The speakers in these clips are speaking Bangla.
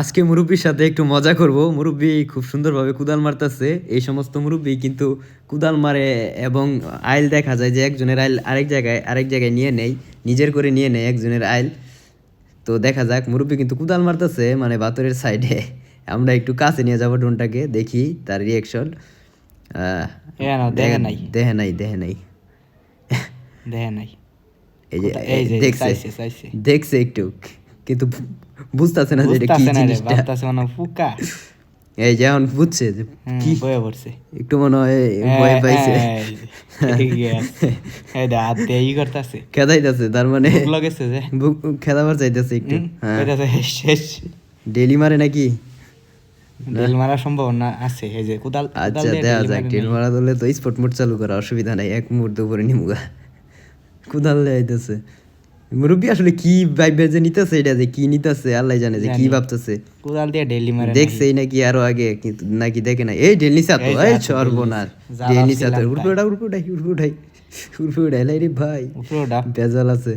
আজকে মুরব্বির সাথে একটু মজা করব। মুরব্বি খুব সুন্দরভাবে কুদাল মারতেছে। এই সমস্ত মুরব্বি কিন্তু কুদাল মারে এবং আইল দেখা যায় যে একজনের আইল আরেক জায়গায় আরেক জায়গায় নিয়ে নেয় নিজের করে নিয়ে নেয় একজনের আইল। তো দেখা যাক মুরব্বি কিন্তু কুদাল মারতেছে মানে বাতরের সাইডে আমরা একটু কাছে নিয়ে যাব ড্রোনটাকে দেখি তার রিয়েকশন দেখে নাই। দেখে নাই দেখে নাই। দেখে নাই। এই যে দেখছে দেখছে একটু। কিন্তু বুঝতেছে না যে এটা কি না জিনিসটা। মানে ফুকা। এই যে এখন বুঝছে যে কি বয়ে পড়ছে। একটু মনে হয় ভয় পাইছে। এই যে, এই দে হাত দিয়ে ই করতাছে। খেদাইতেছে তার মানে লাগেছে যে। খেদাবার চাইতেছে একটু। হ্যাঁ। শেষ ডেলি মারে নাকি? ডেল মারার সম্ভাবনা আছে এই যে কোদাল আচ্ছা দিয়ে যাক মারে মারা ধরলে তো স্পট মোড চালু করা অসুবিধা নাই এক মুহূর্ত পরে নিমুগা। কুদাল আইতেছে। মুরব্বী আসলে কি ভাইবে যে নিতেছে এটা যে কি নিতেছে আল্লাহ জানে যে কি ভাবতেছে। কোদাল দিয়ে ডেলি মারে দেখছেই নাকি আরও আগে কিন্তু নাকি দেখে নাই। এই নিচে তো এই সর্বনাশ। তো তাই। উঠবে উঠাই উঠবে উঠাই উঠবে উঠাই উঠবে উঠাই লাই রে ভাই ওটা। বেজাল আছে।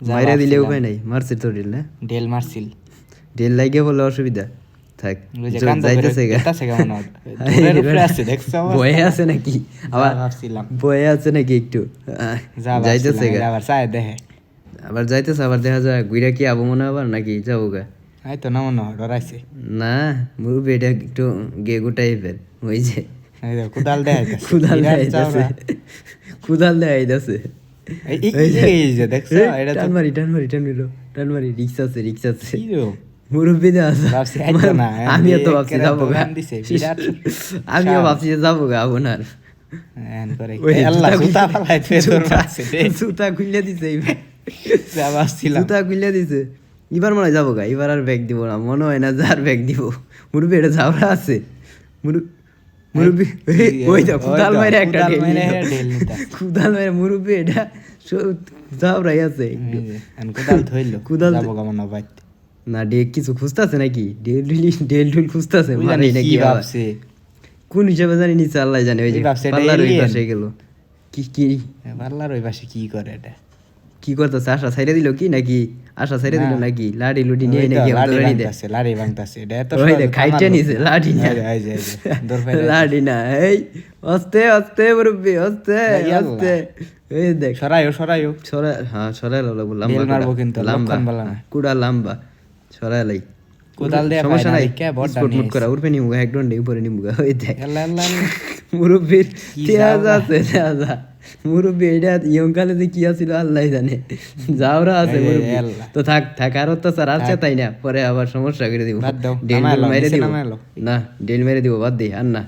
মাইরা দিলে উপায় নাই। মারছে তো ডেল না? ডেল মারছিল। ডেল লাগে বলে অসুবিধা। থাক যাইতেছে বয়ে আছে নাকি? আবার বয়ে আছে নাকি একটু? যাইতেছে গা। আবার চায় দেখে আবার যাইতেছে আবার দেখা যায় গুইরা কি আবো মনে হয় আবার নাকি যাব গা এই তো না মনে হয় ডরাইছে না মুরব্বী এটা একটু গেগু টাইপের ওই যে। কোদাল দেখাইতেছে কুদাল চাওড়া। কুদাল দেখাইতেছে এই- এই- এই যে। এই যে দেখছ? এই, এটা তো টান মারি টান মারি টান মারি টান মারি রিক্সা আছে রিক্সা আছে। কি রো? মুরব্বী দেওয়া আছে। ভাবছি আইতো না, আমিও তো একেবারে ভাবছি যাব গা দোকান দিছে, বিরাট আমিও ভাবছি যাব গা আপনার। জুতা খুলে দিছে জুতা খুলে দিছে। এবার মনে হয় যাব গা এবার আর ব্যাগ দিব না। মনে হয় না যার ব্যাগ দিব। মুরব্বী এটা যাওয়া আছে। মুরু- মুরব্বী ওই তো কুদাল মাইরে একটা কুদাল মাইরে মুরব্বী এটা যাওয়াই আছে কোদাল কোদাল যাব মনে হয় না ডে কিছু খুঁজতেছে নাকি? ডেল ডুলি ডেল ডুল খুঁজতেছে মানে নাকি। ভাবছে। কোন হিসাবে জানি নিচে আল্লাহ জানে ওই যে পাল্লার ওই পাশে গেল। কি কি পাল্লার ওই পাশে কি করে এটা? কি করতেছে? আশা ছাইরে দিল কি নাকি? আশা ছাইরে দিল নাকি? লাডি লুডি নিয়ে নাকি ধরে নিতে ভাঙতাছে, লাঠি ভাঙতাছে। এটা এত ওই দে নিছে লাডি না। এই যে, লাডি না এই মুরব্বি ইয়াল্লা। অস্তে। এই দেখ। সরাইও, সরাইও। ছড়া হ্যাঁ লাগবো লম্বা মারবো কুড়া। কিন্তু, লম্বা। কুড়া লম্বা। ছড়াই লাই কোদাল দিয়ে সমস্যা নাই। কে মুট করা উঠবে নিমুগা এক ডন্ডে উপরে নিমুগা ওই দেখ। মুরব্বীর পেঁয়াজ আছে পেঁয়াজ মুরব্বী এটা ইয়ং কালে যে কি আছিল আল্লাহ জানে। যাওরা আছে মুরব্বী। তো থাক থাক আর অত্যাচার আছে তাই না? পরে আবার সমস্যা করে দিব। ডেল মেরে দিব। না ডেল মেরে দিব বাদ দিই আর না।